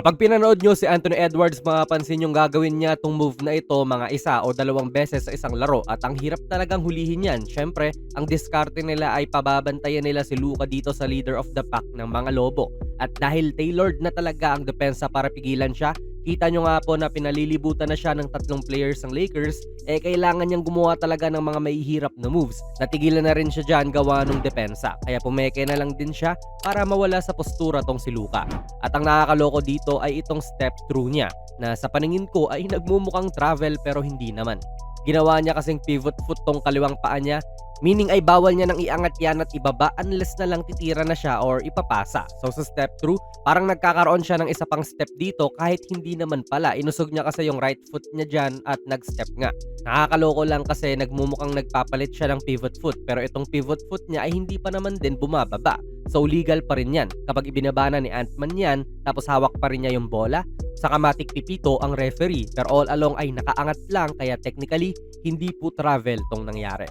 Kapag pinanood nyo si Anthony Edwards, mapapansin yung gagawin niya itong move na ito mga isa o dalawang beses sa isang laro at ang hirap talagang hulihin yan. Siyempre, ang diskarte nila ay pababantayan nila si Luka dito sa leader of the pack ng mga Lobo. At dahil tailored na talaga ang depensa para pigilan siya, Kita nyo nga po na pinalilibutan na siya ng tatlong players ng Lakers, eh kailangan niyang gumawa talaga ng mga mahihirap na moves. Natigilan na rin siya dyan gawa ng depensa, kaya pumeke na lang din siya para mawala sa postura tong si Luka. At ang nakakaloko dito ay itong step through niya, na sa paningin ko ay nagmumukhang travel pero hindi naman. Ginawa niya kasing pivot foot tong kaliwang paa niya Meaning ay bawal niya nang iangat yan at ibaba unless na lang titira na siya or ipapasa. So sa step through, parang nagkakaroon siya ng isa pang step dito kahit hindi naman pala. Inusog niya kasi yung right foot niya dyan at nag-step nga. Nakakaloko lang kasi nagmumukhang nagpapalit siya ng pivot foot pero itong pivot foot niya ay hindi pa naman din bumababa. So legal pa rin yan. Kapag ibinaba na ni Antman yan, tapos hawak pa rin niya yung bola, sa kamatik pipito ang referee pero all along ay nakaangat lang kaya technically hindi po travel tong nangyari.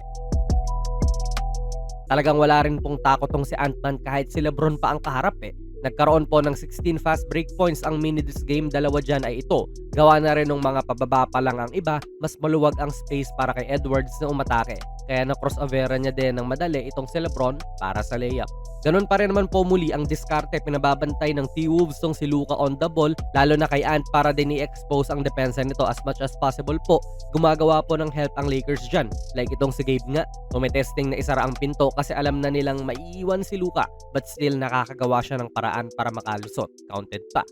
Talagang wala rin pong takot tong si Ant-Man kahit si Lebron pa ang kaharap eh. Nagkaroon po ng 16 fast break points ang mini this game, dalawa dyan ay ito. Gawa na rin ng mga pababa pa lang ang iba, mas maluwag ang space para kay Edwards na umatake. Kaya na crossovera niya din ng madali itong si Lebron para sa layup. Ganun pa rin naman po muli ang diskarte pinababantay ng T-Wolves tong si Luka on the ball lalo na kay Ant para din i-expose ang depensa nito as much as possible po. Gumagawa po ng help ang Lakers dyan. Like itong si Gabe nga, tumitesting na isara ang pinto kasi alam na nilang maiiwan si Luka but still nakakagawa siya ng paraan para makalusot. Counted pa.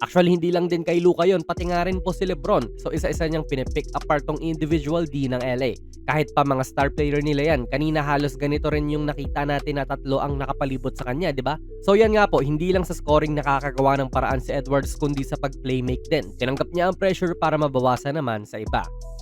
Actually, hindi lang din kay Luka yon pati nga rin po si Lebron. So, isa-isa niyang pinipick apart tong individual D ng LA. Kahit pa mga star player nila yan, kanina halos ganito rin yung nakita natin na tatlo ang nakapalibot sa kanya, di ba? So, yan nga po, hindi lang sa scoring nakakagawa ng paraan si Edwards kundi sa pag-playmake din. Tinanggap niya ang pressure para mabawasan naman sa iba.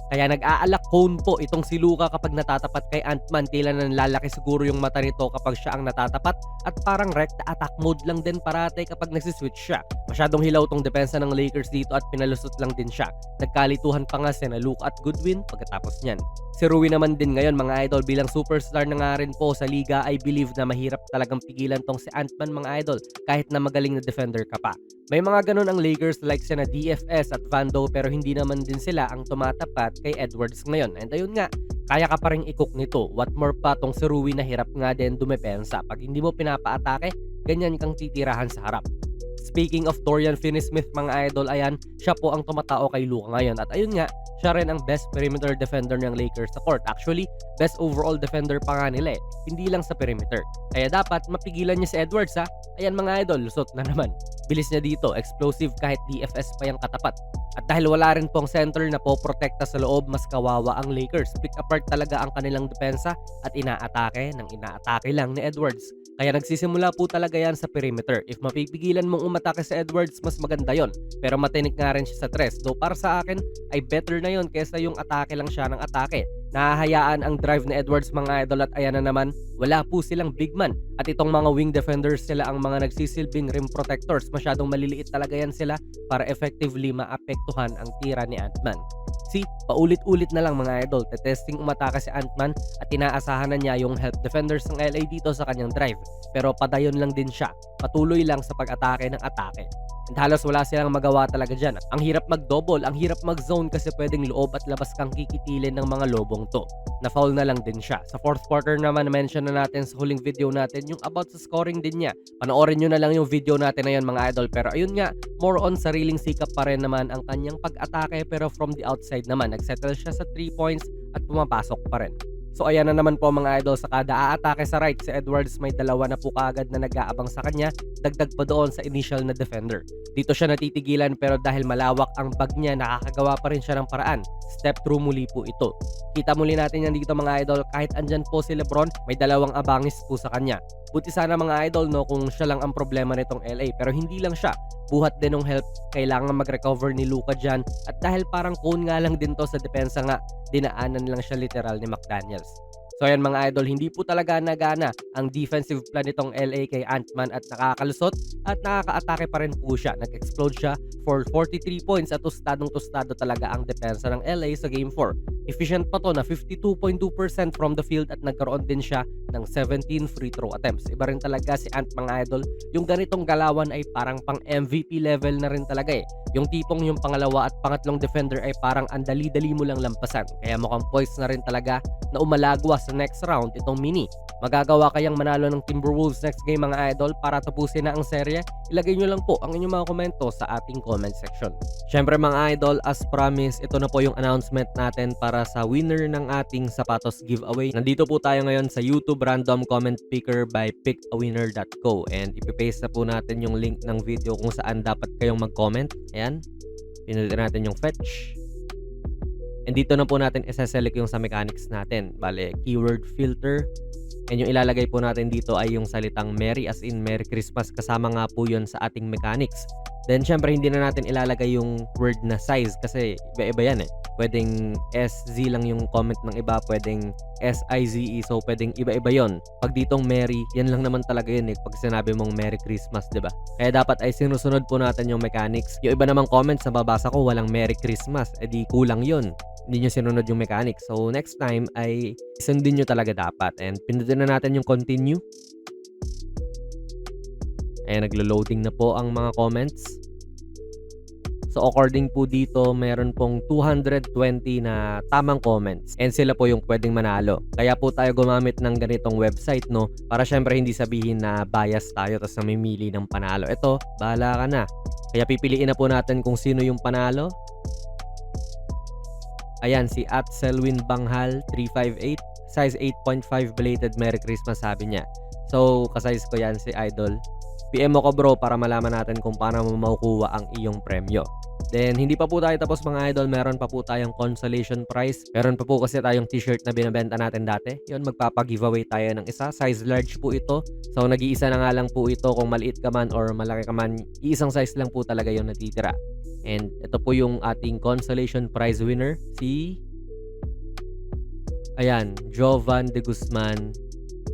Kaya nag-aalak cone po itong si Luka kapag natatapat kay Ant-Man tila na lalaki siguro yung mata nito kapag siya ang natatapat at parang rect attack mode lang din parate kapag nagsiswitch siya. Masyadong hilaw tong depensa ng Lakers dito at pinalusot lang din siya. Nagkalituhan pa nga si na Luka at Goodwin pagkatapos niyan. Si Rui naman din ngayon mga idol bilang superstar na nga rin po sa liga I believe na mahirap talagang pigilan tong si Ant-Man mga idol kahit na magaling na defender ka pa. May mga ganun ang Lakers like sina DFS at Vando pero hindi naman din sila ang tumatapat kay Edwards ngayon. And ayun nga, kaya ka pa rin i-cook nito. What more pa tong si Rui na hirap nga din dumepensa. Pag hindi mo pinapaatake, ganyan kang titirahan sa harap. Speaking of Dorian Finney-Smith mga idol, ayan, siya po ang tumatao kay Luka ngayon. At ayun nga, siya rin ang best perimeter defender ng Lakers sa court. Actually, best overall defender pa nga nila eh. Hindi lang sa perimeter. Kaya dapat mapigilan niya si Edwards ha. Ayan mga idol, lusot na naman. Bilis niya dito, explosive kahit DFS pa yung katapat. At dahil wala rin pong center na po protekta sa loob, mas kawawa ang Lakers. Pick apart talaga ang kanilang depensa at inaatake ng inaatake lang ni Edwards. Kaya nagsisimula po talaga yan sa perimeter. If mapipigilan mong umatake sa Edwards, mas maganda yon. Pero matinik nga rin siya sa tres. Though para sa akin, ay better na yon kesa yung atake lang siya ng atake. Nahahayaan ang drive ni Edwards mga idol at ayan na naman, wala po silang big man. At itong mga wing defenders sila ang mga nagsisilbing rim protectors. Masyadong maliliit talaga yan sila para effectively maapektuhan ang tira ni Ant-Man. See, paulit-ulit na lang mga idol, testing umatake si Ant-Man at inaasahan na niya yung help defenders ng LA dito sa kanyang drive. Pero padayon lang din siya, patuloy lang sa pag-atake ng atake. And halos wala silang magawa talaga dyan. Ang hirap mag-double, ang hirap mag-zone kasi pwedeng loob at labas kang kikitilin ng mga lobong to. Na-foul na lang din siya. Sa fourth quarter naman, mention na natin sa huling video natin yung about sa scoring din niya. Panoorin nyo na lang yung video natin na yun mga idol. Pero ayun nga, more on sariling sikap pa rin naman ang kanyang pag-atake pero from the outside naman. Nagsettle siya sa 3 points at pumapasok pa rin. So ayan na naman po mga idol sa kada aatake sa right si Edwards may dalawa na po kaagad na nag-aabang sa kanya dagdag pa doon sa initial na defender. Dito siya natitigilan pero dahil malawak ang bag niya nakakagawa pa rin siya ng paraan. Step through muli po ito. Kita muli natin yan dito mga idol kahit andyan po si Lebron may dalawang abangis po sa kanya. Buti sana mga idol no kung siya lang ang problema nitong LA pero hindi lang siya. Buhat din ng help, kailangan mag-recover ni Luka dyan at dahil parang cone nga lang din to sa depensa nga, dinaanan lang siya literal ni McDaniels. So ayan mga idol, hindi po talaga nagana ang defensive plan nitong LA kay Ant-Man at nakakalusot at nakaka-atake pa rin po siya. Nag-explode siya for 43 points at tustadong tustado talaga ang depensa ng LA sa Game 4. Efficient pa to na 52.2% from the field at nagkaroon din siya ng 17 free throw attempts. Iba rin talaga si Ant mga idol. Yung ganitong galawan ay parang pang MVP level na rin talaga eh. Yung tipong yung pangalawa at pangatlong defender ay parang andali-dali mo lang lampasan. Kaya mukhang poised na rin talaga na umalagwa sa next round itong mini. Magagawa kayang manalo ng Timberwolves next game mga idol para tapusin na ang serye? Ilagay nyo lang po ang inyong mga komento sa ating comment section. Syempre mga idol, as promised, ito na po yung announcement natin para sa winner ng ating sapatos giveaway. Nandito po tayo ngayon sa YouTube random comment picker by pickawinner.co and ipipaste na po natin yung link ng video kung saan dapat kayong mag-comment. Ayan, pinulitin natin yung fetch. And dito na po natin isa-select yung sa mechanics natin. Bale, keyword filter, And yung ilalagay po natin dito ay yung salitang Merry as in Merry Christmas kasama nga po yun sa ating mechanics. Then syempre hindi na natin ilalagay yung word na size kasi iba-iba yan eh. Pwedeng SZ lang yung comment ng iba, pwedeng S-I-Z-E so pwedeng iba-iba yon. Pag ditong Merry, yan lang naman talaga yun eh pag sinabi mong Merry Christmas, 'di ba? Kaya dapat ay sinusunod po natin yung mechanics. Yung iba namang comments na babasa ko walang Merry Christmas, edi kulang yun hindi nyo sinunod yung mechanics. So, next time ay sundin nyo talaga dapat. And pindutin na natin yung continue. Ayan, naglo-loading na po ang mga comments. So, according po dito, meron pong 220 na tamang comments. And sila po yung pwedeng manalo. Kaya po tayo gumamit ng ganitong website, no? Para syempre hindi sabihin na bias tayo tapos namimili ng panalo. Ito, bahala ka na. Kaya pipiliin na po natin kung sino yung panalo. Ayan, si at Selwyn Banghal 358, size 8.5 belated Merry Christmas sabi niya. So, kasize ko yan si Idol. PM mo ko bro para malaman natin kung paano mo makukuha ang iyong premyo. Then, hindi pa po tayo tapos mga idol. Meron pa po tayong consolation prize. Meron pa po kasi tayong t-shirt na binabenta natin dati. Yun, magpapag-giveaway tayo ng isa. Size large po ito. So, nag-iisa na nga lang po ito kung maliit ka man or malaki ka man. Iisang size lang po talaga yung natitira. And ito po yung ating consolation prize winner, si Ayan, Jovan de Guzman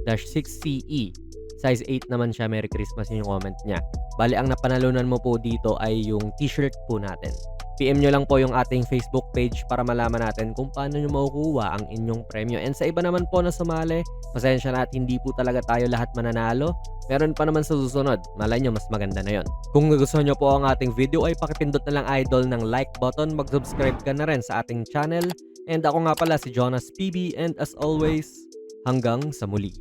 dash 6CE. Size 8 naman siya. Merry Christmas yun yung comment niya. Bali, ang napanalunan mo po dito ay yung t-shirt po natin. PM nyo lang po yung ating Facebook page para malaman natin kung paano nyo makukuha ang inyong premyo. And sa iba naman po na sumali, pasensya na at hindi po talaga tayo lahat mananalo. Meron pa naman sa susunod. Malay nyo, mas maganda na yon. Kung gusto nyo po ang ating video ay pakipindot na lang idol ng like button. Mag-subscribe ka na rin sa ating channel. And ako nga pala si Jonas PB and as always, hanggang sa muli.